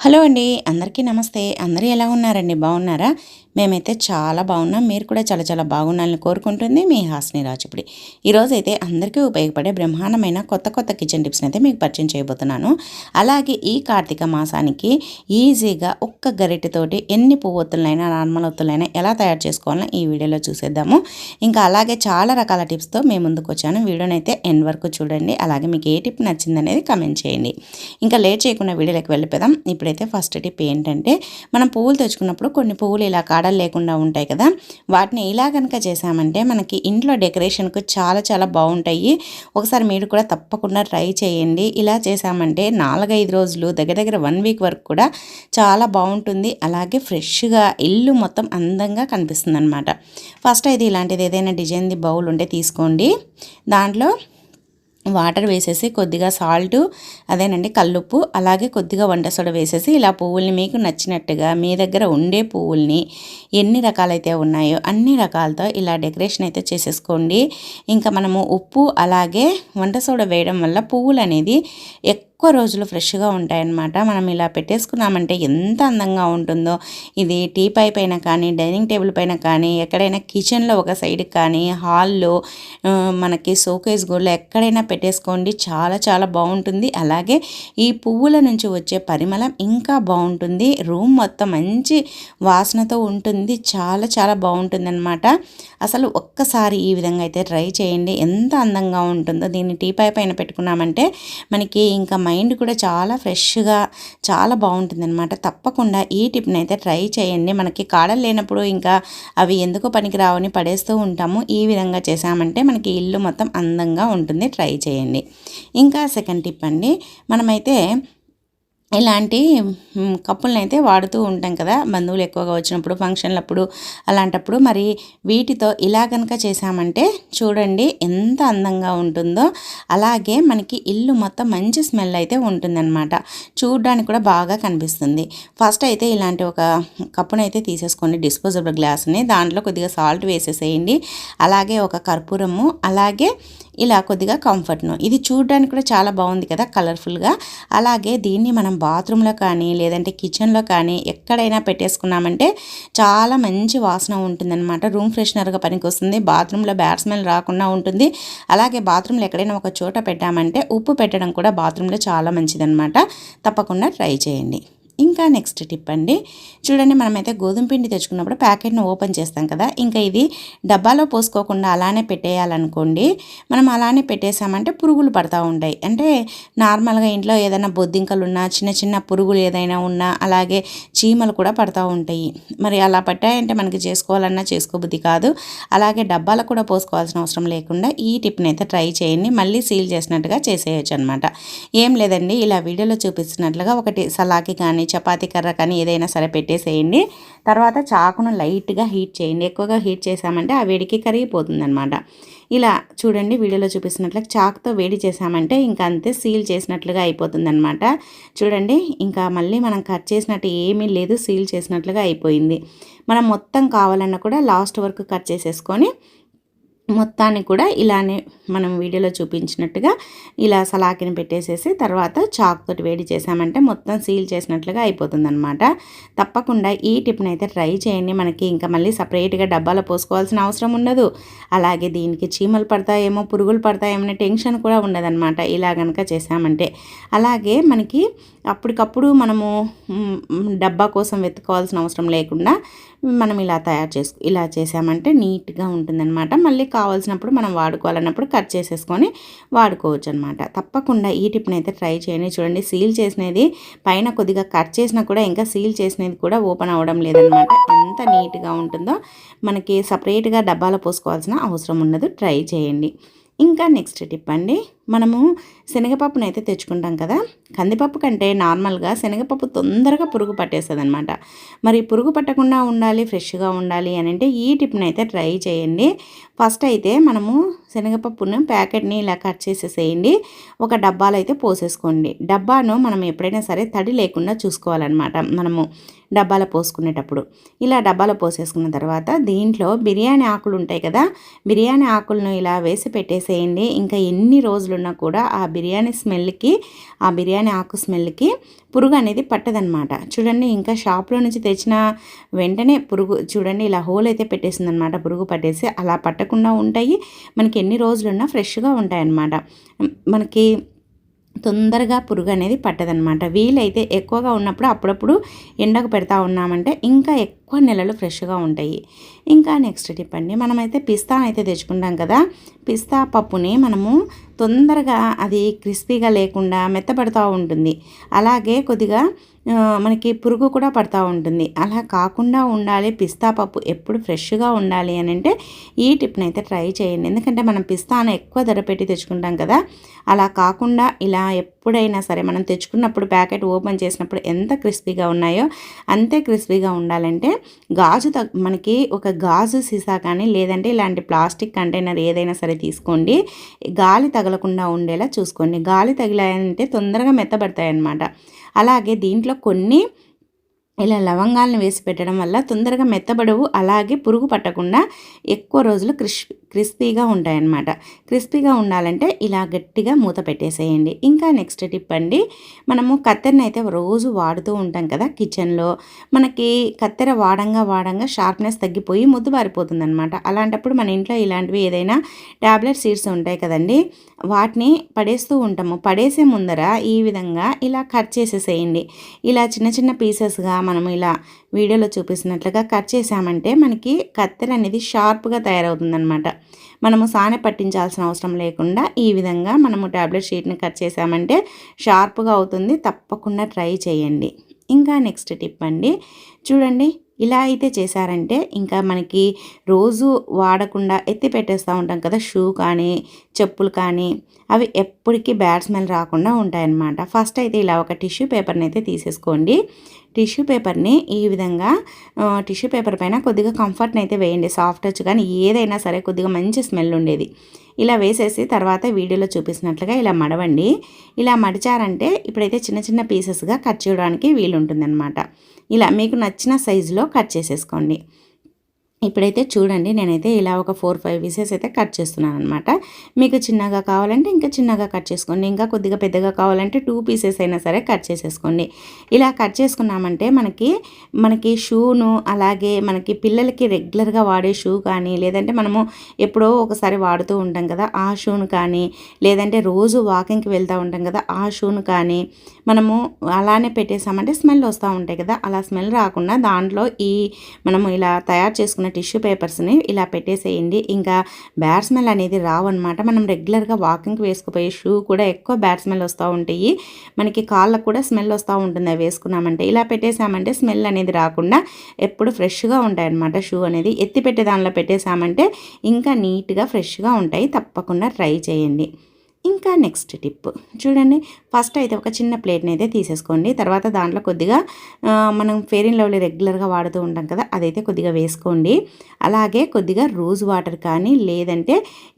Hello అండి అందరికీ నమస్తే. అందరూ ఎలా ఉన్నారండి? బాగున్నారా? మేమైతే చాలా బాగున్నాం. మీరు కూడా చాలా చాలా బాగున్నారని కోరుకుంటుంది మీ హాస్ని రాజుపుడి. ఈరోజు అయితే అందరికీ ఉపయోగపడే బ్రహ్మాండమైన కొత్త కొత్త కిచెన్ టిప్స్ని అయితే మీకు పరిచయం చేయబోతున్నాను. అలాగే ఈ కార్తీక మాసానికి ఈజీగా ఒక్క గరిటెతోటి ఎన్ని పువ్వొత్తులైనా నార్మల్ ఒత్తులైనా ఎలా తయారు చేసుకోవాలని ఈ వీడియోలో చూసేద్దాము. ఇంకా అలాగే చాలా రకాల టిప్స్తో మేము ముందుకు వచ్చాను వీడియోని అయితే ఎండ్ వరకు చూడండి. అలాగే మీకు ఏ టిప్ నచ్చిందనేది కమెంట్ చేయండి. ఇంకా లేట్ చేయకుండా వీడియోలోకి వెళ్ళిపోదాం. ఇప్పుడైతే ఫస్ట్ టిప్ ఏంటంటే మనం పువ్వులు తెచ్చుకున్నప్పుడు కొన్ని పువ్వులు ఇలా కాడలు లేకుండా ఉంటాయి కదా వాటిని ఇలా కనుక చేసామంటే మనకి ఇంట్లో డెకరేషన్కు చాలా చాలా బాగుంటాయి. ఒకసారి మీరు కూడా తప్పకుండా ట్రై చేయండి. ఇలా చేసామంటే నాలుగైదు రోజులు దగ్గర దగ్గర వన్ వీక్ వరకు కూడా చాలా బాగుంటుంది. అలాగే ఫ్రెష్గా ఇల్లు మొత్తం అందంగా కనిపిస్తుంది అనమాట ఫస్ట్ అయితే ఇలాంటిది ఏదైనా డిజైన్ది బౌల్ ఉంటే తీసుకోండి. దాంట్లో వాటర్ వేసేసి కొద్దిగా సాల్ట్ అదేనండి కల్లుప్పు అలాగే కొద్దిగా వంట సోడ వేసేసి ఇలా పువ్వుల్ని మీకు నచ్చినట్టుగా మీ దగ్గర ఉండే పువ్వుల్ని ఎన్ని రకాలైతే ఉన్నాయో అన్ని రకాలతో ఇలా డెకరేషన్ అయితే చేసేసుకోండి. ఇంకా మనము ఉప్పు అలాగే వంట సోడ వేయడం వల్ల పువ్వులు అనేది ఎక్కువ రోజులు ఫ్రెష్గా ఉంటాయన్నమాట. మనం ఇలా పెట్టేసుకున్నామంటే ఎంత అందంగా ఉంటుందో. ఇది టీ పై పైన కానీ డైనింగ్ టేబుల్ పైన కానీ ఎక్కడైనా కిచెన్లో ఒక సైడ్ కానీ హాల్లో మనకి షోకేస్ గోడలో ఎక్కడైనా పెట్టేసుకోండి. చాలా చాలా బాగుంటుంది. అలాగే ఈ పువ్వుల నుంచి వచ్చే పరిమళం ఇంకా బాగుంటుంది. రూమ్ మొత్తం మంచి వాసనతో ఉంటుంది. చాలా చాలా బాగుంటుంది అనమాట అసలు ఒక్కసారి ఈ విధంగా అయితే ట్రై చేయండి. ఎంత అందంగా ఉంటుందో. దీన్ని టీ పై పైన పెట్టుకున్నామంటే మనకి ఇంకా మైండ్ కూడా చాలా ఫ్రెష్గా చాలా బాగుంటుంది అనమాట తప్పకుండా ఈ టిప్ని అయితే ట్రై చేయండి. మనకి కాడలు లేనప్పుడు ఇంకా అవి ఎందుకో పనికి రావని పడేస్తూ ఉంటాము. ఈ విధంగా చేసామంటే మనకి ఇల్లు మొత్తం అందంగా ఉంటుంది. ట్రై చేయండి. ఇంకా సెకండ్ టిప్ అండి. మనమైతే ఇలాంటి కప్పులను అయితే వాడుతూ ఉంటాం కదా బంధువులు ఎక్కువగా వచ్చినప్పుడు ఫంక్షన్లప్పుడు అలాంటప్పుడు. మరి వీటితో ఇలా కనుక చేసామంటే చూడండి ఎంత అందంగా ఉంటుందో. అలాగే మనకి ఇల్లు మొత్తం మంచి స్మెల్ అయితే ఉంటుందన్నమాట. చూడడానికి కూడా బాగా కనిపిస్తుంది. ఫస్ట్ అయితే ఇలాంటి ఒక కప్పునైతే తీసేసుకోండి డిస్పోజబుల్ గ్లాస్ని. దాంట్లో కొద్దిగా సాల్ట్ వేసేసేయండి. అలాగే ఒక కర్పూరము అలాగే ఇలా కొద్దిగా కంఫర్ట్ను ఇది చూడడానికి కూడా చాలా బాగుంది కదా కలర్ఫుల్గా అలాగే దీన్ని మనం బాత్రూంలో కానీ లేదంటే కిచెన్లో కానీ ఎక్కడైనా పెట్టేసుకున్నామంటే చాలా మంచి వాసన ఉంటుందన్నమాట. రూమ్ ఫ్రెషనర్గా పనికి వస్తుంది బాత్రూంలో బ్యాడ్ స్మెల్ రాకుండా ఉంటుంది. అలాగే బాత్రూంలో ఎక్కడైనా ఒక చోట పెట్టామంటే ఉప్పు పెట్టడం కూడా బాత్రూంలో చాలా మంచిదన్నమాట. తప్పకుండా ట్రై చేయండి. ఇంకా నెక్స్ట్ టిప్ అండి. చూడండి మనమైతే గోధుమ పిండి తెచ్చుకున్నప్పుడు ప్యాకెట్ను ఓపెన్ చేస్తాం కదా. ఇంకా ఇది డబ్బాలో పోసుకోకుండా అలానే పెట్టేయాలనుకోండి మనం అలానే పెట్టేసామంటే పురుగులు పడతా ఉంటాయి. అంటే నార్మల్గా ఇంట్లో ఏదైనా బొద్దింకలు ఉన్నా చిన్న చిన్న పురుగులు ఏదైనా ఉన్నా అలాగే చీమలు కూడా పడతా ఉంటాయి. మరి అలా పట్టాయంటే మనకి చేసుకోవాలన్నా చేసుకోబుద్ధి కాదు. అలాగే డబ్బాలకు కూడా పోసుకోవాల్సిన అవసరం లేకుండా ఈ టిప్ని అయితే ట్రై చేయండి. మళ్ళీ సీల్ చేసినట్టుగా చేసేయచ్చు అనమాట ఏం లేదండి ఇలా వీడియోలో చూపిస్తున్నట్లుగా ఒకటి సలాకి కానీ కానీ చపాతీ కర్ర కానీ ఏదైనా సరే పెట్టేసేయండి. తర్వాత చాకును లైట్గా హీట్ చేయండి. ఎక్కువగా హీట్ చేసామంటే ఆ వేడికి కరిగిపోతుంది అనమాట ఇలా చూడండి వీడియోలో చూపిస్తున్నట్లుగా చాక్తో వేడి చేసామంటే ఇంకా అంతే సీల్ చేసినట్లుగా అయిపోతుంది అనమాట చూడండి ఇంకా మళ్ళీ మనం కట్ చేసినట్టు ఏమీ లేదు సీల్ చేసినట్లుగా అయిపోయింది. మనం మొత్తం కావాలన్నా కూడా లాస్ట్ వరకు కట్ చేసేసుకొని మొత్తాన్ని కూడా ఇలానే మనం వీడియోలో చూపించినట్టుగా ఇలా సలాకిని పెట్టేసేసి తర్వాత చాక్ తోటి వేడి చేసామంటే మొత్తం సీల్ చేసినట్లుగా అయిపోతుంది అనమాట తప్పకుండా ఈ టిప్ని అయితే ట్రై చేయండి. మనకి ఇంకా మళ్ళీ సపరేట్గా డబ్బాలో పోసుకోవాల్సిన అవసరం ఉండదు. అలాగే దీనికి చీమలు పడతాయేమో పురుగులు పడతాయేమో టెన్షన్ కూడా ఉండదన్నమాట. ఇలా కనుక చేసామంటే. అలాగే మనకి అప్పటికప్పుడు మనము డబ్బా కోసం వెతుకోవాల్సిన అవసరం లేకుండా మనం ఇలా తయారు చేసు ఇలా చేసామంటే నీట్గా ఉంటుందన్నమాట. మళ్ళీ కావాల్సినప్పుడు మనం వాడుకోవాలన్నప్పుడు కట్ చేసేసుకొని వాడుకోవచ్చు అనమాట తప్పకుండా ఈ టిప్ని అయితే ట్రై చేయండి. చూడండి సీల్ చేసినది పైన కొద్దిగా కట్ చేసినా కూడా ఇంకా సీల్ చేసినది కూడా ఓపెన్ అవ్వడం లేదనమాట ఎంత నీట్గా ఉంటుందో మనకి సపరేట్గా డబ్బాలో పోసుకోవాల్సిన అవసరం ఉండదు ట్రై చేయండి. ఇంకా నెక్స్ట్ టిప్ అండి. మనము శనగపప్పును అయితే తెచ్చుకుంటాం కదా. కందిపప్పు కంటే నార్మల్గా శనగపప్పు తొందరగా పురుగు పట్టేస్తుంది అనమాట మరి పురుగు పట్టకుండా ఉండాలి ఫ్రెష్గా ఉండాలి అని అంటే ఈ టిప్ని అయితే ట్రై చేయండి. ఫస్ట్ అయితే మనము శనగపప్పును ప్యాకెట్ని ఇలా కట్ చేసేసేయండి. ఒక డబ్బాలో అయితే పోసేసుకోండి. డబ్బాను మనం ఎప్పుడైనా సరే తడి లేకుండా చూసుకోవాలన్నమాట. మనము డబ్బాలో పోసుకునేటప్పుడు. ఇలా డబ్బాలో పోసేసుకున్న తర్వాత దీంట్లో బిర్యానీ ఆకులు ఉంటాయి కదా బిర్యానీ ఆకులను ఇలా వేసి పెట్టేసేయండి. ఇంకా ఎన్ని రోజులున్నా కూడా ఆ బిర్యానీ స్మెల్కి ఆ బిర్యానీ ఆకు స్మెల్కి పురుగు అనేది పట్టదనమాట చూడండి ఇంకా షాప్లో నుంచి తెచ్చిన వెంటనే పురుగు చూడండి ఇలా హోల్ అయితే పెట్టేసింది అనమాట పురుగు పట్టేసి అలా పట్టకుండా ఉంటాయి. మనకి ఎన్ని రోజులున్నా ఫ్రెష్గా ఉంటాయన్నమాట. మనకి తొందరగా పురుగు అనేది పట్టదనమాట వీలైతే ఎక్కువగా ఉన్నప్పుడు అప్పుడప్పుడు ఎండకు పెడతా ఉన్నామంటే ఇంకా ఎక్కువ నెలలు ఫ్రెష్గా ఉంటాయి. ఇంకా నెక్స్ట్ టిప్ అండి మనమైతే పిస్తా అయితే తెచ్చుకుంటాం కదా. పిస్తా పప్పుని మనము తొందరగా అది క్రిస్పీగా లేకుండా మెత్తపడుతూ ఉంటుంది. అలాగే కొద్దిగా మనకి పురుగు కూడా పడుతూ ఉంటుంది. అలా కాకుండా ఉండాలి. పిస్తా పప్పు ఎప్పుడు ఫ్రెష్గా ఉండాలి అని అంటే ఈ టిప్ని అయితే ట్రై చేయండి. ఎందుకంటే మనం పిస్తాను ఎక్కువ ధర పెట్టి తెచ్చుకుంటాం కదా. అలా కాకుండా ఇలా ఎప్పుడైనా సరే మనం తెచ్చుకున్నప్పుడు ప్యాకెట్ ఓపెన్ చేసినప్పుడు ఎంత క్రిస్పీగా ఉన్నాయో అంతే క్రిస్పీగా ఉండాలంటే గాజు మనకి ఒక గాజు సీసా కానీ లేదంటే ఇలాంటి ప్లాస్టిక్ కంటైనర్ ఏదైనా సరే తీసుకోండి. గాలి తగలకుండా ఉండేలా చూసుకోండి. గాలి తగిలాయంటే తొందరగా మెత్తబడతాయి అన్నమాట అలాగే దీంట్లో కొన్ని ఇలా లవంగాలను వేసి పెట్టడం వల్ల తొందరగా మెత్తబడవు అలాగే పురుగు పట్టకుండా ఎక్కువ రోజులు క్రిస్పీ క్రిస్పీగా ఉంటాయన్నమాట. క్రిస్పీగా ఉండాలంటే ఇలా గట్టిగా మూత పెట్టేసేయండి. ఇంకా నెక్స్ట్ టిప్ అండి మనము కత్తెరని అయితే రోజు వాడుతూ ఉంటాం కదా కిచెన్లో. మనకి కత్తెర వాడంగా వాడంగా షార్ప్నెస్ తగ్గిపోయి ముద్దు బారిపోతుందనమాట అలాంటప్పుడు మన ఇంట్లో ఇలాంటివి ఏదైనా ట్యాబ్లెట్ సీడ్స్ ఉంటాయి కదండి వాటిని పడేస్తూ ఉంటాము. పడేసే ముందర ఈ విధంగా ఇలా కట్ చేసేసేయండి. ఇలా చిన్న చిన్న పీసెస్గా మనము ఇలా వీడియోలో చూపిస్తున్నట్లుగా కట్ చేసామంటే మనకి కత్తెర అనేది షార్ప్గా తయారవుతుందనమాట మనము సానె పట్టించాల్సిన అవసరం లేకుండా ఈ విధంగా మనము ట్యాబ్లెట్ షీట్ని కట్ చేసామంటే షార్ప్గా అవుతుంది. తప్పకుండా ట్రై చేయండి. ఇంకా నెక్స్ట్ టిప్ అండి. చూడండి ఇలా అయితే చేశారంటే ఇంకా మనకి రోజు వాడకుండా ఎత్తి పెట్టేస్తూ ఉంటాం కదా షూ కానీ చెప్పులు కానీ అవి ఎప్పటికీ బ్యాడ్ స్మెల్ రాకుండా ఉంటాయన్నమాట. ఫస్ట్ అయితే ఇలా ఒక టిష్యూ పేపర్ని అయితే తీసేసుకోండి. టిష్యూ పేపర్ని ఈ విధంగా టిష్యూ పేపర్ పైన కొద్దిగా కంఫర్ట్ని అయితే వేయండి. సాఫ్ట్ టచ్ కానీ ఏదైనా సరే కొద్దిగా మంచి స్మెల్ ఉండేది. ఇలా వేసేసి తర్వాత వీడియోలో చూపిస్తున్నట్లుగా ఇలా మడవండి. ఇలా మడిచారంటే ఇప్పుడైతే చిన్న చిన్న పీసెస్గా కట్ చేయడానికి వీలుంటుందన్నమాట. ఇలా మీకు నచ్చిన సైజులో కట్ చేసేసుకోండి. ఇప్పుడైతే చూడండి నేనైతే ఇలా ఒక ఫోర్ ఫైవ్ పీసెస్ అయితే కట్ చేస్తున్నాను అనమాట మీకు చిన్నగా కావాలంటే ఇంకా చిన్నగా కట్ చేసుకోండి. ఇంకా కొద్దిగా పెద్దగా కావాలంటే టూ పీసెస్ అయినా సరే కట్ చేసేసుకోండి. ఇలా కట్ చేసుకున్నామంటే మనకి మనకి షూను అలాగే మనకి పిల్లలకి రెగ్యులర్గా వాడే షూ కానీ లేదంటే మనము ఎప్పుడో ఒకసారి వాడుతూ ఉంటాం కదా ఆ షూను కానీ లేదంటే రోజు వాకింగ్కి వెళ్తూ ఉంటాం కదా ఆ షూను కానీ మనము అలానే పెట్టేసామంటే స్మెల్ వస్తూ ఉంటాయి కదా అలా స్మెల్ రాకుండా దాంట్లో ఈ మనము ఇలా తయారు చేసుకున్న టిష్యూ పేపర్స్ని ఇలా పెట్టేసేయండి. ఇంకా బ్యాడ్ స్మెల్ అనేది రావన్నమాట. మనం రెగ్యులర్గా వాకింగ్కి వేసుకుపోయే షూ కూడా ఎక్కువ బ్యాడ్ స్మెల్ వస్తూ ఉంటాయి. మనకి కాళ్ళకు కూడా స్మెల్ వస్తూ ఉంటుంది. అవి వేసుకున్నామంటే ఇలా పెట్టేసామంటే స్మెల్ అనేది రాకుండా ఎప్పుడు ఫ్రెష్గా ఉంటాయి అన్నమాట షూ అనేది. ఎత్తి పెట్టే దానిలో పెట్టేసామంటే ఇంకా నీట్గా ఫ్రెష్గా ఉంటాయి. తప్పకుండా ట్రై చేయండి. ఇంకా నెక్స్ట్ టిప్ చూడండి ఫస్ట్ అయితే ఒక చిన్న ప్లేట్ని అయితే తీసేసుకోండి. తర్వాత దాంట్లో కొద్దిగా మనం ఫెయిర్ అండ్ లవ్లీ రెగ్యులర్గా వాడుతూ ఉంటాం కదా అదైతే కొద్దిగా వేసుకోండి. అలాగే కొద్దిగా రోజ్ వాటర్ కానీ లేదంటే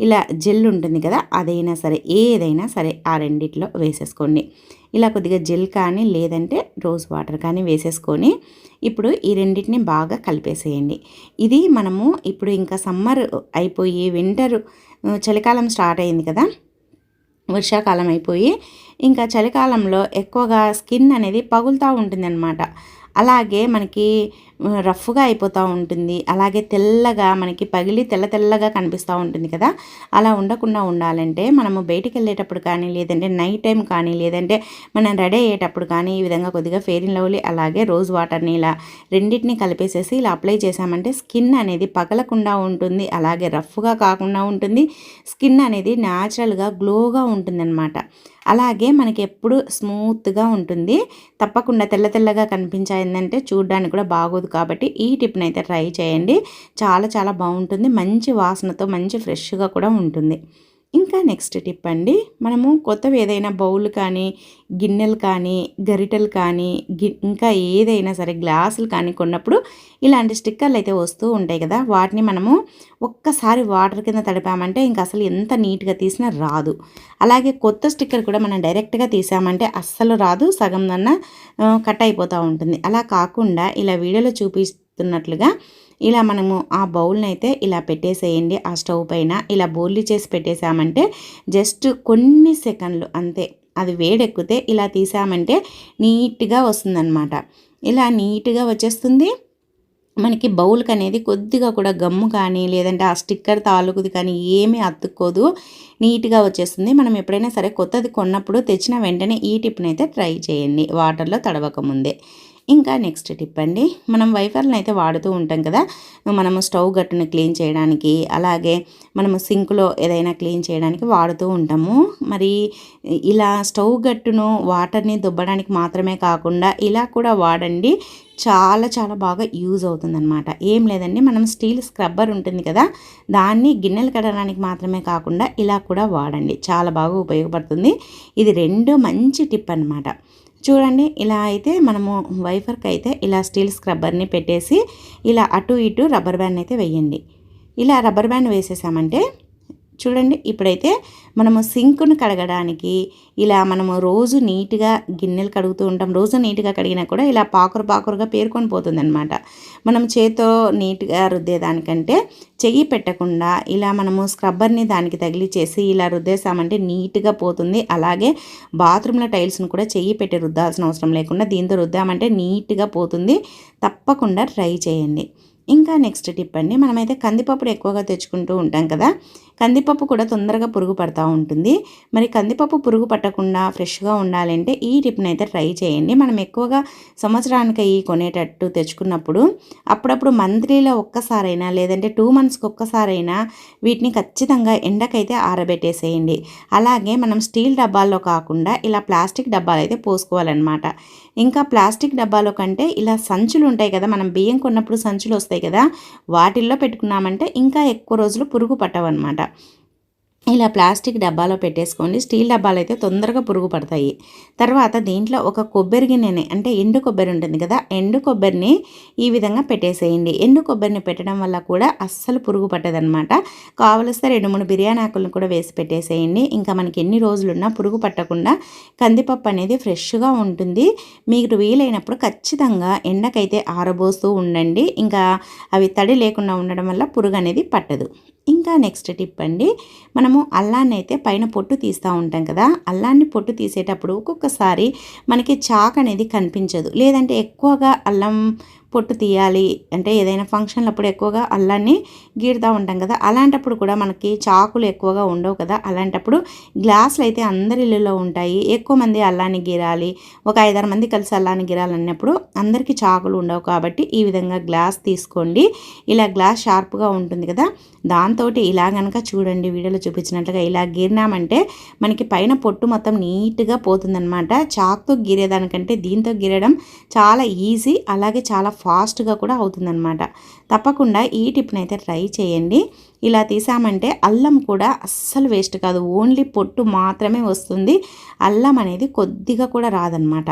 ఇలా జెల్ ఉంటుంది కదా అదైనా సరే ఏదైనా సరే ఆ రెండిట్లో వేసేసుకోండి. ఇలా కొద్దిగా జెల్ కానీ లేదంటే రోజ్ వాటర్ కానీ వేసేసుకొని ఇప్పుడు ఈ రెండింటిని బాగా కలిపేసేయండి. ఇది మనము ఇప్పుడు ఇంకా సమ్మర్ అయిపోయి వింటర్ చలికాలం స్టార్ట్ అయింది కదా వర్షాకాలం అయిపోయి ఇంకా చలికాలంలో ఎక్కువగా స్కిన్ అనేది పగులుతూ ఉంటుంది అనమాట అలాగే మనకి రఫ్గా అయిపోతూ ఉంటుంది. అలాగే తెల్లగా మనకి పగిలి తెల్ల తెల్లగా కనిపిస్తూ ఉంటుంది కదా. అలా ఉండకుండా ఉండాలంటే మనము బయటికి వెళ్ళేటప్పుడు కానీ లేదంటే నైట్ టైం కానీ లేదంటే మనం రెడీ అయ్యేటప్పుడు కానీ ఈ విధంగా కొద్దిగా ఫెయిర్ ఇన్ లవ్లీ అలాగే రోజ్ వాటర్ని ఇలా రెండింటిని కలిపేసేసి ఇలా అప్లై చేసామంటే స్కిన్ అనేది పగలకుండా ఉంటుంది. అలాగే రఫ్గా కాకుండా ఉంటుంది. స్కిన్ అనేది న్యాచురల్గా గ్లోగా ఉంటుందన్నమాట. అలాగే మనకి ఎప్పుడు స్మూత్గా ఉంటుంది. తప్పకుండా తెల్ల తెల్లగా కనిపించాయిందంటే చూడడానికి కూడా బాగోదు కాబట్టి ఈ టిప్ని అయితే ట్రై చేయండి. చాలా చాలా బాగుంటుంది. మంచి వాసనతో మంచి ఫ్రెష్గా కూడా ఉంటుంది. ఇంకా నెక్స్ట్ టిప్ అండి. మనము కొత్తవి ఏదైనా బౌల్ కానీ గిన్నెలు కానీ గరిటెలు కానీ గి ఇంకా ఏదైనా సరే గ్లాసులు కానీ కొన్నప్పుడు ఇలాంటి స్టిక్కర్లు అయితే వస్తూ ఉంటాయి కదా. వాటిని మనము ఒక్కసారి వాటర్ కింద తడిపామంటే ఇంకా అసలు ఎంత నీట్గా తీసినా రాదు. అలాగే కొత్త స్టిక్కర్ కూడా మనం డైరెక్ట్గా తీసామంటే అస్సలు రాదు. సగం దన్న కట్ అయిపోతూ ఉంటుంది. అలా కాకుండా ఇలా వీడియోలో చూపిస్తున్నట్లుగా ఇలా మనము ఆ బౌల్ని అయితే ఇలా పెట్టేసేయండి ఆ స్టవ్ పైన. ఇలా బోర్లీ చేసి పెట్టేసామంటే జస్ట్ కొన్ని సెకండ్లు అంతే. అది వేడెక్కితే ఇలా తీసామంటే నీట్గా వస్తుందన్నమాట. ఇలా నీట్గా వచ్చేస్తుంది. మనకి బౌల్కి అనేది కొద్దిగా కూడా గమ్ము కానీ లేదంటే ఆ స్టిక్కర్ తాలూకుది కానీ ఏమీ అతుక్కోదు. నీట్గా వచ్చేస్తుంది. మనం ఎప్పుడైనా సరే కొత్తది కొన్నప్పుడు తెచ్చిన వెంటనే ఈ టిప్ని అయితే ట్రై చేయండి. వాటర్లో తడవక ముందే ఇంకా నెక్స్ట్ టిప్ అండి మనం వైఫర్లను అయితే వాడుతూ ఉంటాం కదా మనము స్టవ్ గట్టును క్లీన్ చేయడానికి అలాగే మనము సింక్లో ఏదైనా క్లీన్ చేయడానికి వాడుతూ ఉంటాము. మరి ఇలా స్టవ్ గట్టును వాటర్ని దుబ్బడానికి మాత్రమే కాకుండా ఇలా కూడా వాడండి చాలా చాలా బాగా యూజ్ అవుతుందన్నమాట. ఏం లేదండి మనం స్టీల్ స్క్రబ్బర్ ఉంటుంది కదా దాన్ని గిన్నెలు కడగడానికి మాత్రమే కాకుండా ఇలా కూడా వాడండి చాలా బాగా ఉపయోగపడుతుంది. ఇది రెండు మంచి టిప్ అనమాట చూడండి ఇలా అయితే మనము వైఫర్కి అయితే ఇలా స్టీల్ స్క్రబ్బర్ని పెట్టేసి ఇలా అటు ఇటు రబ్బర్ బ్యాండ్ అయితే వేయండి. ఇలా రబ్బర్ బ్యాండ్ వేసేసామంటే చూడండి ఇప్పుడైతే మనము సింక్ను కడగడానికి ఇలా మనము రోజు నీట్గా గిన్నెలు కడుగుతూ ఉంటాం. రోజు నీట్గా కడిగినా కూడా ఇలా పాకురు పాకురుగా పేర్కొని పోతుంది అనమాట మనం చేతో నీట్గా రుద్దేదానికంటే చెయ్యి పెట్టకుండా ఇలా మనము స్క్రబ్బర్ని దానికి తగిలిచేసి ఇలా రుద్దేసామంటే నీట్గా పోతుంది. అలాగే బాత్రూంలో టైల్స్ను కూడా చెయ్యి పెట్టి రుద్దాల్సిన అవసరం లేకుండా దీంతో రుద్దామంటే నీట్గా పోతుంది. తప్పకుండా ట్రై చేయండి. ఇంకా నెక్స్ట్ టిప్ అండి మనమైతే కందిపప్పులు ఎక్కువగా తెచ్చుకుంటూ ఉంటాం కదా. కందిపప్పు కూడా తొందరగా పురుగు పడుతూ ఉంటుంది. మరి కందిపప్పు పురుగు పట్టకుండా ఫ్రెష్గా ఉండాలంటే ఈ టిప్ని అయితే ట్రై చేయండి. మనం ఎక్కువగా సంవత్సరానికి అయ్యి కొనేటట్టు తెచ్చుకున్నప్పుడు అప్పుడప్పుడు మంత్లీలో ఒక్కసారైనా లేదంటే టూ మంత్స్కి ఒక్కసారైనా వీటిని ఖచ్చితంగా ఎండకైతే ఆరబెట్టేసేయండి. అలాగే మనం స్టీల్ డబ్బాల్లో కాకుండా ఇలా ప్లాస్టిక్ డబ్బాలు అయితే పోసుకోవాలన్నమాట. ఇంకా ప్లాస్టిక్ డబ్బాలో కంటే ఇలా సంచులు ఉంటాయి కదా మనం బియ్యం కొన్నప్పుడు సంచులు వస్తాయి కదా వాటిల్లో పెట్టుకున్నామంటే ఇంకా ఎక్కువ రోజులు పురుగు పట్టవన్నమాట. ఇలా ప్లాస్టిక్ డబ్బాలో పెట్టేసుకోండి. స్టీల్ డబ్బాలు అయితే తొందరగా పురుగు పడతాయి. తర్వాత దీంట్లో ఒక కొబ్బరి గిన్నెని అంటే ఎండు కొబ్బరి ఉంటుంది కదా ఎండు కొబ్బరిని ఈ విధంగా పెట్టేసేయండి. ఎండు కొబ్బరిని పెట్టడం వల్ల కూడా అస్సలు పురుగు పట్టదనమాట కావలిస్తే రెండు మూడు బిర్యానీ ఆకులను కూడా వేసి పెట్టేసేయండి. ఇంకా మనకి ఎన్ని రోజులున్నా పురుగు పట్టకుండా కందిపప్పు అనేది ఫ్రెష్గా ఉంటుంది. మీకు వీలైనప్పుడు ఖచ్చితంగా ఎండకైతే ఆరబోస్తూ ఉండండి. ఇంకా అవి తడి లేకుండా ఉండడం వల్ల పురుగు అనేది పట్టదు. ఇంకా నెక్స్ట్ టిప్ అండి. మనము అల్లాన్ని అయితే పైన పొట్టు తీస్తూ ఉంటాం కదా. అల్లాన్ని పొట్టు తీసేటప్పుడు ఒక్కొక్కసారి మనకి చాక్ అనేది కనిపించదు. లేదంటే ఎక్కువగా అల్లం పొట్టు తీయాలి. అంటే ఏదైనా ఫంక్షన్లప్పుడు ఎక్కువగా అల్లాన్ని గీరుతూ ఉంటాం కదా. అలాంటప్పుడు కూడా మనకి చాకులు ఎక్కువగా ఉండవు కదా. అలాంటప్పుడు గ్లాసులు అయితే అందరి ఇళ్ళలో ఉంటాయి. ఎక్కువ మంది అల్లాన్ని గీరాలి. ఒక ఐదారు మంది కలిసి అల్లాన్ని గీరాలన్నప్పుడు అందరికీ చాకులు ఉండవు కాబట్టి ఈ విధంగా గ్లాస్ తీసుకోండి. ఇలా గ్లాస్ షార్ప్గా ఉంటుంది కదా. దాంతో ఇలా కనుక చూడండి వీడియోలో చూపించినట్లుగా ఇలా గీరినామంటే మనకి పైన పొట్టు మొత్తం నీట్గా పోతుందన్నమాట. చాక్తో గీరేదానికంటే దీంతో గీరడం చాలా ఈజీ. అలాగే చాలా ఫాస్ట్గా కూడా అవుతుందన్నమాట. తప్పకుండా ఈ టిప్ని అయితే ట్రై చేయండి. ఇలా తీసామంటే అల్లం కూడా అస్సలు వేస్ట్ కాదు. ఓన్లీ పొట్టు మాత్రమే వస్తుంది. అల్లం అనేది కొద్దిగా కూడా రాదనమాట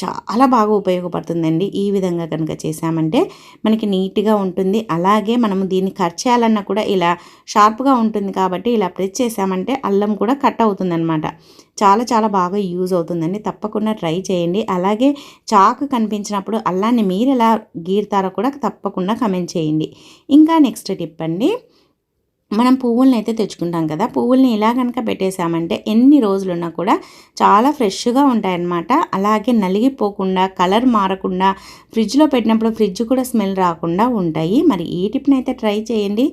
చాలా బాగా ఉపయోగపడుతుందండి. ఈ విధంగా కనుక చేసామంటే మనకి నీట్గా ఉంటుంది. అలాగే మనము దీన్ని కట్ చేయాలన్నా కూడా ఇలా షార్ప్గా ఉంటుంది కాబట్టి ఇలా ప్రెస్ చేసామంటే అల్లం కూడా కట్ అవుతుందన్నమాట. చాలా చాలా బాగా యూజ్ అవుతుందండి. తప్పకుండా ట్రై చేయండి. అలాగే చాకు కనిపించినప్పుడు అల్లాన్ని మీరు ఎలా గీరుతారో కూడా తప్పకుండా కమెంట్ చేయండి. ఇంకా నెక్స్ట్ టిప్ అండి. మనం పువ్వులను అయితే తెచ్చుకుంటాం కదా. పువ్వుల్ని ఇలా కనుక పెట్టేశామంటే ఎన్ని రోజులున్నా కూడా చాలా ఫ్రెష్గా ఉంటాయన్నమాట. అలాగే నలిగిపోకుండా కలర్ మారకుండా ఫ్రిడ్జ్లో పెట్టినప్పుడు ఫ్రిడ్జ్ కూడా స్మెల్ రాకుండా ఉంటాయి. మరి ఈ టిప్ని అయితే ట్రై చేయండి.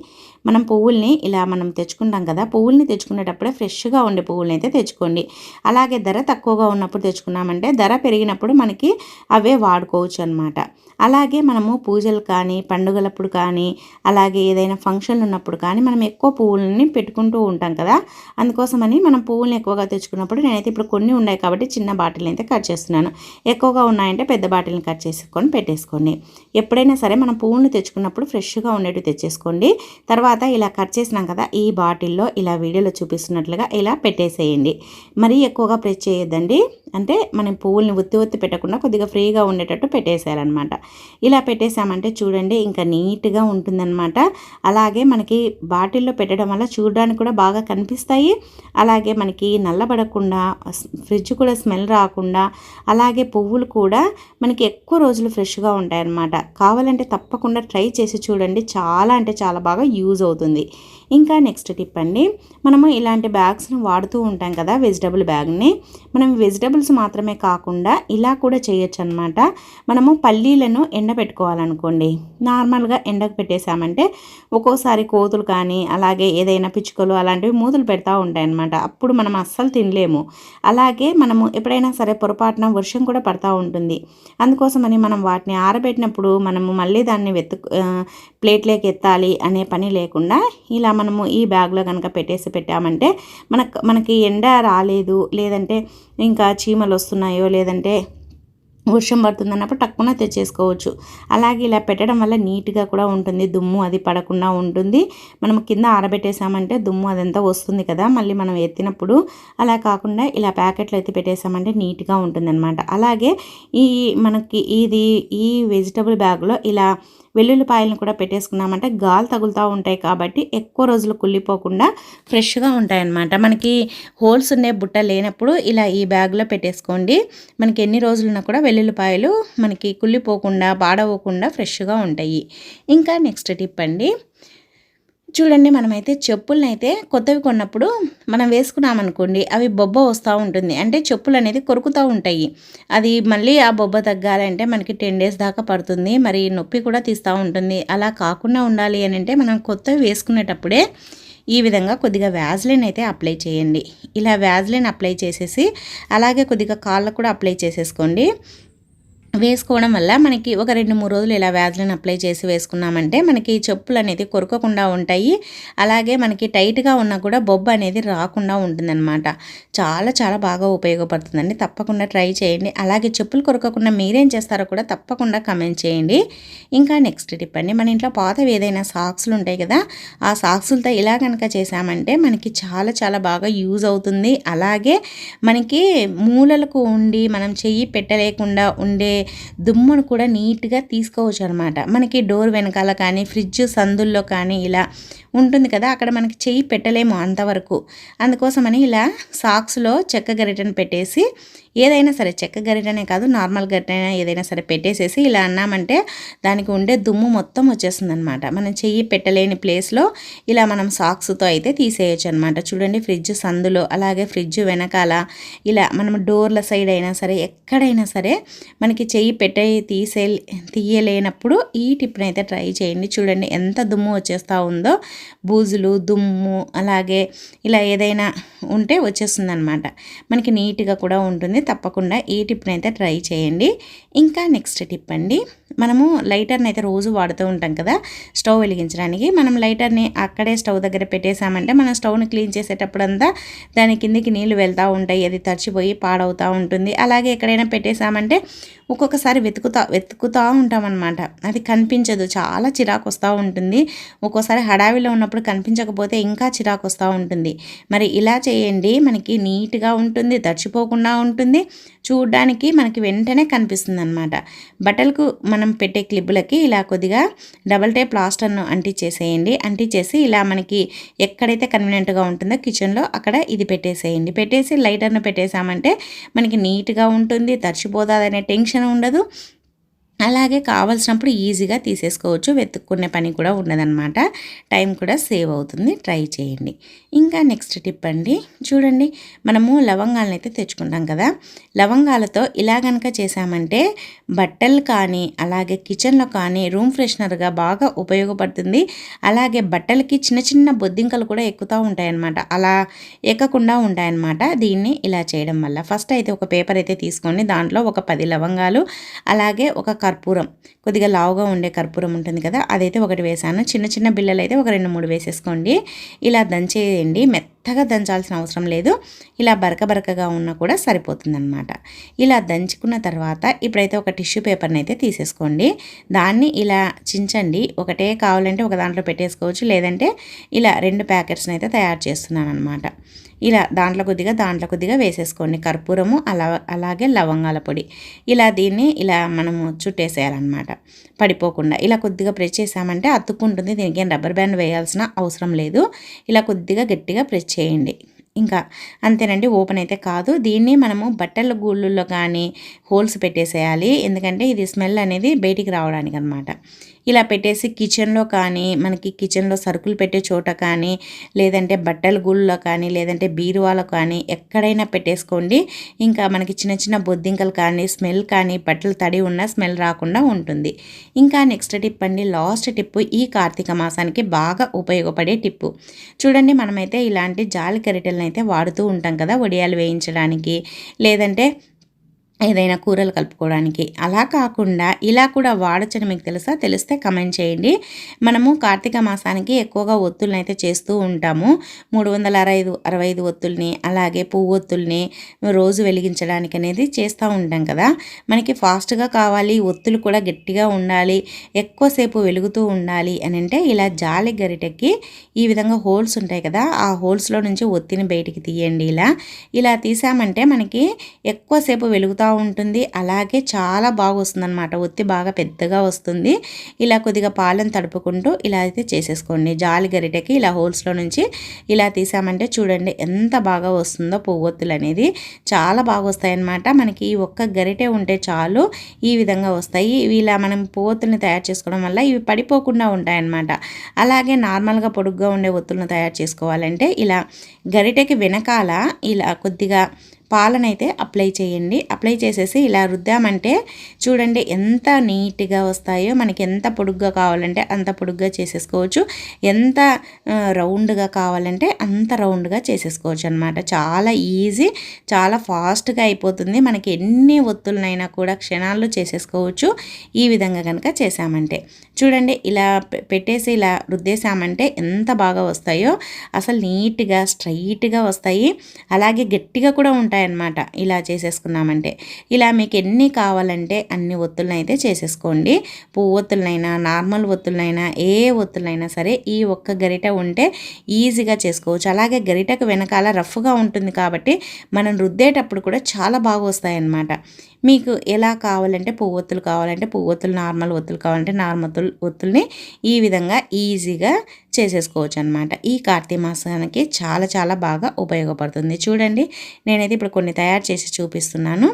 మనం పువ్వుల్ని ఇలా మనం తెచ్చుకుంటాం కదా పువ్వుల్ని తెచ్చుకునేటప్పుడే ఫ్రెష్గా ఉండే పువ్వుల్ని అయితే తెచ్చుకోండి. అలాగే ధర తక్కువగా ఉన్నప్పుడు తెచ్చుకున్నామంటే ధర పెరిగినప్పుడు మనకి అవే వాడుకోవచ్చు అనమాట అలాగే మనము పూజలు కానీ పండుగలప్పుడు కానీ అలాగే ఏదైనా ఫంక్షన్లు ఉన్నప్పుడు కానీ మనం ఎక్కువ పువ్వులని పెట్టుకుంటూ ఉంటాం కదా అందుకోసమని మనం పువ్వులను ఎక్కువగా తెచ్చుకున్నప్పుడు నేనైతే ఇప్పుడు కొన్ని ఉన్నాయి కాబట్టి చిన్న బాటిల్ అయితే కట్ చేస్తున్నాను. ఎక్కువగా ఉన్నాయంటే పెద్ద బాటిల్ని కట్ చేసుకొని పెట్టేసుకోండి. ఎప్పుడైనా సరే మనం పువ్వులను తెచ్చుకున్నప్పుడు ఫ్రెష్గా ఉండేవి తెచ్చేసుకోండి. తర్వాత ఇలా కట్ చేసినాం కదా ఈ బాటిల్లో ఇలా వీడియోలో చూపిస్తున్నట్లుగా ఇలా పెట్టేసేయండి. మరీ ఎక్కువగా ప్రెస్ చేయొద్దండి. అంటే మనం పువ్వుల్ని ఒత్తి ఒత్తి పెట్టకుండా కొద్దిగా ఫ్రీగా ఉండేటట్టు పెట్టేశారనమాట ఇలా పెట్టేసామంటే చూడండి ఇంకా నీట్గా ఉంటుందన్నమాట. అలాగే మనకి బాటిల్లో పెట్టడం వల్ల చూడడానికి కూడా బాగా కనిపిస్తాయి. అలాగే మనకి నల్లబడకుండా ఫ్రిడ్జ్ కూడా స్మెల్ రాకుండా అలాగే పువ్వులు కూడా మనకి ఎక్కువ రోజులు ఫ్రెష్గా ఉంటాయన్నమాట. కావాలంటే తప్పకుండా ట్రై చేసి చూడండి. చాలా అంటే చాలా బాగా యూజ్ అవుతుంది. ఇంకా నెక్స్ట్ టిప్ అండి మనము ఇలాంటి బ్యాగ్స్ని వాడుతూ ఉంటాం కదా వెజిటబుల్ బ్యాగ్ని మనం వెజిటబుల్స్ మాత్రమే కాకుండా ఇలా కూడా చేయొచ్చు అనమాట మనము పల్లీలను ఎండబెట్టుకోవాలనుకోండి నార్మల్గా ఎండకు పెట్టేశామంటే ఒక్కోసారి కోతులు కానీ అలాగే ఏదైనా పిచ్చుకలు అలాంటివి మూతులు పెడతా ఉంటాయన్నమాట. అప్పుడు మనం అస్సలు తినలేము. అలాగే మనము ఎప్పుడైనా సరే పొరపాటున వర్షం కూడా పడతా ఉంటుంది. అందుకోసమని మనం వాటిని ఆరబెట్టినప్పుడు మనము మళ్ళీ దాన్ని వెతు ప్లేట్లోకి ఎత్తాలి అనే పని లేకుండా ఇలా మనము ఈ బ్యాగ్లో కనుక పెట్టేసి పెట్టామంటే మనకు మనకి ఎండ రాలేదు లేదంటే ఇంకా చీమలు వస్తున్నాయో లేదంటే వర్షం పడుతుంది అన్నప్పుడు టక్కున తెచ్చేసుకోవచ్చు. అలాగే ఇలా పెట్టడం వల్ల నీట్గా కూడా ఉంటుంది దుమ్ము అది పడకుండా ఉంటుంది. మనం కింద ఆరబెట్టేసామంటే దుమ్ము అదంతా వస్తుంది కదా మళ్ళీ మనం ఎత్తినప్పుడు అలా కాకుండా ఇలా ప్యాకెట్లు ఎత్తి పెట్టేసామంటే నీట్గా ఉంటుంది అనమాట అలాగే ఈ మనకి ఇది ఈ వెజిటబుల్ బ్యాగ్లో ఇలా వెల్లుల్లిపాయలను కూడా పెట్టేసుకున్నామంటే గాలి తగులుతూ ఉంటాయి కాబట్టి ఎక్కువ రోజులు కుళ్ళిపోకుండా ఫ్రెష్గా ఉంటాయన్నమాట. మనకి హోల్స్ ఉండే బుట్ట లేనప్పుడు ఇలా ఈ బ్యాగ్లో పెట్టేసుకోండి. మనకి ఎన్ని రోజులున్నా కూడా వెల్లుల్లిపాయలు మనకి కుళ్ళిపోకుండా పాడవకుండా ఫ్రెష్గా ఉంటాయి. ఇంకా నెక్స్ట్ టిప్ అండి. చూడండి మనమైతే చెప్పులను అయితే కొత్తవి కొన్నప్పుడు మనం వేసుకున్నామనుకోండి అవి బొబ్బ వస్తూ ఉంటుంది. అంటే చెప్పులు అనేది కొరుకుతూ ఉంటాయి. అది మళ్ళీ ఆ బొబ్బ తగ్గాలంటే మనకి టెన్ డేస్ దాకా పడుతుంది. మరి నొప్పి కూడా తీస్తూ ఉంటుంది. అలా కాకుండా ఉండాలి అని అంటే మనం కొత్తవి వేసుకునేటప్పుడే ఈ విధంగా కొద్దిగా వ్యాజ్లిన్ అయితే అప్లై చేయండి. ఇలా వ్యాజ్లిన్ అప్లై చేసేసి అలాగే కొద్దిగా కాళ్ళకు కూడా అప్లై చేసేసుకోండి. వేసుకోవడం వల్ల మనకి ఒక రెండు మూడు రోజులు ఇలా వ్యాధులను అప్లై చేసి వేసుకున్నామంటే మనకి చెప్పులు అనేది కొరకకుండా ఉంటాయి. అలాగే మనకి టైట్గా ఉన్నా కూడా బొబ్బ అనేది రాకుండా ఉంటుందన్నమాట. చాలా చాలా బాగా ఉపయోగపడుతుందండి. తప్పకుండా ట్రై చేయండి. అలాగే చెప్పులు కొరకకుండా మీరేం చేస్తారో కూడా తప్పకుండా కమెంట్ చేయండి. ఇంకా నెక్స్ట్ టిప్ అండి. మన ఇంట్లో పాతవి ఏదైనా సాక్స్లు ఉంటాయి కదా ఆ సాక్సులతో ఇలా కనుక చేసామంటే మనకి చాలా చాలా బాగా యూజ్ అవుతుంది. అలాగే మనకి మూలలకు ఉండి మనం చెయ్యి పెట్టలేకుండా ఉండే దుమ్మును కూడా నీట్గా తీసుకోవచ్చు అనమాట మనకి డోర్ వెనకాల కానీ ఫ్రిడ్జ్ సందుల్లో కానీ ఇలా ఉంటుంది కదా అక్కడ మనకి చెయ్యి పెట్టలేము అంతవరకు. అందుకోసమని ఇలా సాక్స్లో చెక్క గరిటను పెట్టేసి ఏదైనా సరే చెక్క గరిటనే కాదు నార్మల్ గరిటైనా ఏదైనా సరే పెట్టేసేసి ఇలా అన్నామంటే దానికి ఉండే దుమ్ము మొత్తం వచ్చేస్తుంది అనమాట మనం చెయ్యి పెట్టలేని ప్లేస్లో ఇలా మనం సాక్స్తో అయితే తీసేయచ్చు అనమాట చూడండి ఫ్రిడ్జ్ సందులో అలాగే ఫ్రిడ్జ్ వెనకాల ఇలా మనం డోర్ల సైడ్ అయినా సరే ఎక్కడైనా సరే మనకి చెయ్యి పెట్టే తీసే తీయలేనప్పుడు ఈ టిప్ని అయితే ట్రై చేయండి. చూడండి ఎంత దుమ్ము వచ్చేస్తూ ఉందో బూజులు దుమ్ము అలాగే ఇలా ఏదైనా ఉంటే వచ్చేస్తుంది అనమాట మనకి నీట్గా కూడా ఉంటుంది. తప్పకుండా ఈ టిప్ని అయితే ట్రై చేయండి. ఇంకా నెక్స్ట్ టిప్ అండి. మనము లైటర్ని అయితే రోజు వాడుతూ ఉంటాం కదా స్టవ్ వెలిగించడానికి. మనం లైటర్ని అక్కడే స్టవ్ దగ్గర పెట్టేసామంటే మనం స్టవ్ని క్లీన్ చేసేటప్పుడంతా దాని కిందకి నీళ్ళు వెళ్తూ ఉంటాయి అది తడిచిపోయి పాడవుతూ ఉంటుంది. అలాగే ఎక్కడైనా పెట్టేసామంటే ఒక్కొక్కసారి వెతుకుతా వెతుకుతూ ఉంటామన్నమాట. అది కనిపించదు చాలా చిరాకు వస్తూ ఉంటుంది. ఒక్కోసారి హడావిలో ఉన్నప్పుడు కనిపించకపోతే ఇంకా చిరాకు వస్తూ ఉంటుంది. మరి ఇలా చేయండి మనకి నీట్గా ఉంటుంది తడిచిపోకుండా ఉంటుంది. చూడ్డానికి మనకి వెంటనే కనిపిస్తుంది అనమాట బట్టలకు మనం పెట్టే క్లిప్పులకి ఇలా కొద్దిగా డబల్ టైప్ ప్లాస్టర్ను అంటించేసేయండి అంటించేసి ఇలా మనకి ఎక్కడైతే కన్వీనియంట్గా ఉంటుందో కిచెన్లో అక్కడ ఇది పెట్టేసేయండి. పెట్టేసి లైటర్ను పెట్టేసామంటే మనకి నీట్గా ఉంటుంది తడిచిపోతుందనే టెన్షన్ ఉండదు. అలాగే కావాల్సినప్పుడు ఈజీగా తీసేసుకోవచ్చు. వెతుక్కునే పని కూడా ఉండదన్నమాట. టైం కూడా సేవ్ అవుతుంది. ట్రై చేయండి. ఇంకా నెక్స్ట్ టిప్ అండి. చూడండి మనము లవంగాలను అయితే తెచ్చుకుంటాం కదా. లవంగాలతో ఇలా కనుక చేసామంటే బట్టలు కానీ అలాగే కిచెన్లో కానీ రూమ్ ఫ్రెషనర్గా బాగా ఉపయోగపడుతుంది. అలాగే బట్టలకి చిన్న చిన్న బొద్దింకలు కూడా ఎక్కుతూ ఉంటాయన్నమాట. అలా ఎక్కకుండా ఉంటాయన్నమాట. దీన్ని ఇలా చేయడం వల్ల ఫస్ట్ అయితే ఒక పేపర్ అయితే తీసుకోండి దాంట్లో ఒక పది లవంగాలు అలాగే ఒక కర్పూరం. కొద్దిగా లావుగా ఉండే కర్పూరం ఉంటుంది కదా అదైతే ఒకటి వేసాను చిన్న చిన్న బిళ్ళలు అయితే ఒక రెండు మూడు వేసేసుకోండి. ఇలా దంచేయండి. మెత్తగా దంచాల్సిన అవసరం లేదు. ఇలా బరక బరకగా ఉన్నా కూడా సరిపోతుందన్నమాట. ఇలా దంచుకున్న తర్వాత ఇప్పుడైతే ఒక టిష్యూ పేపర్ని అయితే తీసేసుకోండి. దాన్ని ఇలా చించండి. ఒకటే కావాలంటే ఒక దాంట్లో పెట్టేసుకోవచ్చు. లేదంటే ఇలా రెండు ప్యాకెట్స్ని అయితే తయారు చేస్తున్నాను అనమాట ఇలా దాంట్లో కొద్దిగా దాంట్లో కొద్దిగా వేసేసుకోండి. కర్పూరము అలా అలాగే లవంగాల పొడి. ఇలా దీన్ని ఇలా మనము చుట్టేసేయాలన్నమాట. పడిపోకుండా. ఇలా కొద్దిగా ప్రెస్ చేసామంటే అతుక్కుంటుంది. దీనికి ఏం రబ్బర్ బ్యాండ్ వేయాల్సిన అవసరం లేదు. ఇలా కొద్దిగా గట్టిగా ప్రెస్ చేయండి. ఇంకా అంతేనండి ఓపెన్ అయితే కాదు. దీన్ని మనము బట్టల గూళ్ళల్లో కానీ హోల్స్ పెట్టేసేయాలి. ఎందుకంటే ఇది స్మెల్ అనేది బయటికి రావడానికి అనమాట ఇలా పెట్టేసి కిచెన్లో కానీ మనకి కిచెన్లో సరుకులు పెట్టే చోట కానీ లేదంటే బట్టల గూళ్ళలో కానీ లేదంటే బీరువాలో కానీ ఎక్కడైనా పెట్టేసుకోండి. ఇంకా మనకి చిన్న చిన్న బొద్దింకలు కానీ స్మెల్ కానీ బట్టలు తడి ఉన్న స్మెల్ రాకుండా ఉంటుంది. ఇంకా నెక్స్ట్ టిప్ అండి లాస్ట్ టిప్ ఈ కార్తీక మాసానికి బాగా ఉపయోగపడే టిప్పు చూడండి మనమైతే ఇలాంటి జాలి కరిటెలను అయితే వాడుతూ ఉంటాం కదా వడియాలు వేయించడానికి. లేదంటే ఏదైనా కూరలు కలుపుకోవడానికి. అలా కాకుండా ఇలా కూడా వాడచ్చని మీకు తెలుసా? తెలిస్తే కమెంట్ చేయండి. మనము కార్తీక మాసానికి ఎక్కువగా ఒత్తుల్ని అయితే చేస్తూ ఉంటాము. మూడు వందల అరవై అరవై ఐదు ఒత్తుల్ని అలాగే పువ్వు ఒత్తుల్ని రోజు వెలిగించడానికి అనేది చేస్తూ ఉంటాం కదా. మనకి ఫాస్ట్గా కావాలి ఒత్తులు కూడా గట్టిగా ఉండాలి ఎక్కువసేపు వెలుగుతూ ఉండాలి అని అంటే ఇలా జాలి గరిటెక్కి ఈ విధంగా హోల్స్ ఉంటాయి కదా ఆ హోల్స్లో నుంచి ఒత్తిని బయటికి తీయండి ఇలా. ఇలా తీసామంటే మనకి ఎక్కువసేపు వెలుగుతూ ఉంటుంది అలాగే చాలా బాగా వస్తుంది అనమాట ఒత్తి బాగా పెద్దగా వస్తుంది. ఇలా కొద్దిగా పాలను తడుపుకుంటూ ఇలా అయితే చేసేసుకోండి. జాలి గరిటెకి ఇలా హోల్స్లో నుంచి ఇలా తీసామంటే చూడండి ఎంత బాగా వస్తుందో పువ్వొత్తులు అనేది చాలా బాగా వస్తాయన్నమాట మనకి ఈ ఒక్క గరిటె ఉంటే చాలు ఈ విధంగా వస్తాయి. ఇవి ఇలా మనం పువ్వొత్తుల్ని తయారు చేసుకోవడం వల్ల ఇవి పడిపోకుండా ఉంటాయన్నమాట. అలాగే నార్మల్గా పొడుగ్గా ఉండే ఒత్తులను తయారు చేసుకోవాలంటే ఇలా గరిటెకి వెనకాల ఇలా కొద్దిగా పాలనైతే అప్లై చేయండి. అప్లై చేసేసి ఇలా రుద్దామంటే చూడండి ఎంత నీట్గా వస్తాయో మనకి ఎంత పొడుగ్గా కావాలంటే అంత పొడుగ్గా చేసేసుకోవచ్చు. ఎంత రౌండ్గా కావాలంటే అంత రౌండ్గా చేసేసుకోవచ్చు అనమాట చాలా ఈజీ చాలా ఫాస్ట్గా అయిపోతుంది. మనకి ఎన్ని ఒత్తులనైనా కూడా క్షణాల్లో చేసేసుకోవచ్చు. ఈ విధంగా కనుక చేసామంటే చూడండి ఇలా పెట్టేసి ఇలా రుద్దేశామంటే ఎంత బాగా వస్తాయో అసలు నీట్గా స్ట్రైట్గా వస్తాయి. అలాగే గట్టిగా కూడా ఉంటాయన్నమాట ఇలా చేసేసుకున్నామంటే. ఇలా మీకు ఎన్ని కావాలంటే అన్ని ఒత్తులను అయితే చేసేసుకోండి. పువ్వు ఒత్తులనైనా నార్మల్ ఒత్తులనైనా ఏ ఒత్తులైనా సరే ఈ ఒక్క గరిట ఉంటే ఈజీగా చేసుకోవచ్చు. అలాగే గరిటకు వెనకాల రఫ్గా ఉంటుంది కాబట్టి మనం రుద్దేటప్పుడు కూడా చాలా బాగా వస్తాయన్నమాట. మీకు ఎలా కావాలంటే పువ్వొత్తులు కావాలంటే పువ్వొత్తులు నార్మల్ ఒత్తులు కావాలంటే నార్మల్ ఒత్తుల్ని ఈ విధంగా ఈజీగా చేసేసుకోవచ్చు అనమాట ఈ కార్తీక మాసానికి చాలా చాలా బాగా ఉపయోగపడుతుంది. చూడండి నేనైతే ఇప్పుడు కొన్ని తయారు చేసి చూపిస్తున్నాను.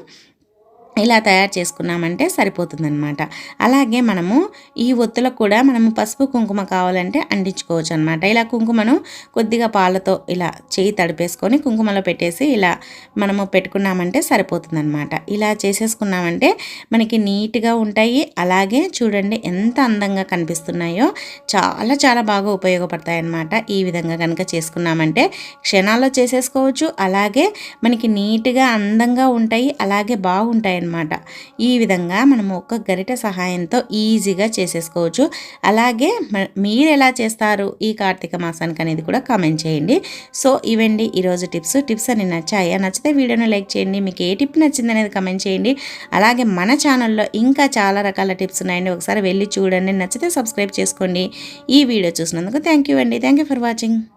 ఇలా తయారు చేసుకున్నామంటే సరిపోతుందనమాట అలాగే మనము ఈ ఒత్తులకు కూడా మనము పసుపు కుంకుమ కావాలంటే అంటించుకోవచ్చు అనమాట ఇలా కుంకుమను కొద్దిగా పాలతో ఇలా చేయి తడిపేసుకొని కుంకుమలో పెట్టేసి ఇలా మనము పెట్టుకున్నామంటే సరిపోతుందనమాట ఇలా చేసేసుకున్నామంటే మనకి నీట్గా ఉంటాయి. అలాగే చూడండి ఎంత అందంగా కనిపిస్తున్నాయో. చాలా చాలా బాగా ఉపయోగపడతాయి అన్నమాట ఈ విధంగా కనుక చేసుకున్నామంటే క్షణాల్లో చేసేసుకోవచ్చు. అలాగే మనకి నీట్గా అందంగా ఉంటాయి. అలాగే బాగుంటాయి అనమాట ఈ విధంగా మనం ఒక్క గరిట సహాయంతో ఈజీగా చేసేసుకోవచ్చు. అలాగే మీరు ఎలా చేస్తారు ఈ కార్తీక మాసానికి అనేది కూడా కామెంట్ చేయండి. సో ఇవండి ఈరోజు టిప్స్. టిప్స్ అని నచ్చాయా? నచ్చితే వీడియోని లైక్ చేయండి. మీకు ఏ టిప్ నచ్చింది అనేది కమెంట్ చేయండి. అలాగే మన ఛానల్లో ఇంకా చాలా రకాల టిప్స్ ఉన్నాయండి. ఒకసారి వెళ్ళి చూడండి. నచ్చితే సబ్స్క్రైబ్ చేసుకోండి. ఈ వీడియో చూసినందుకు థ్యాంక్ యూ అండి. Thank you for watching.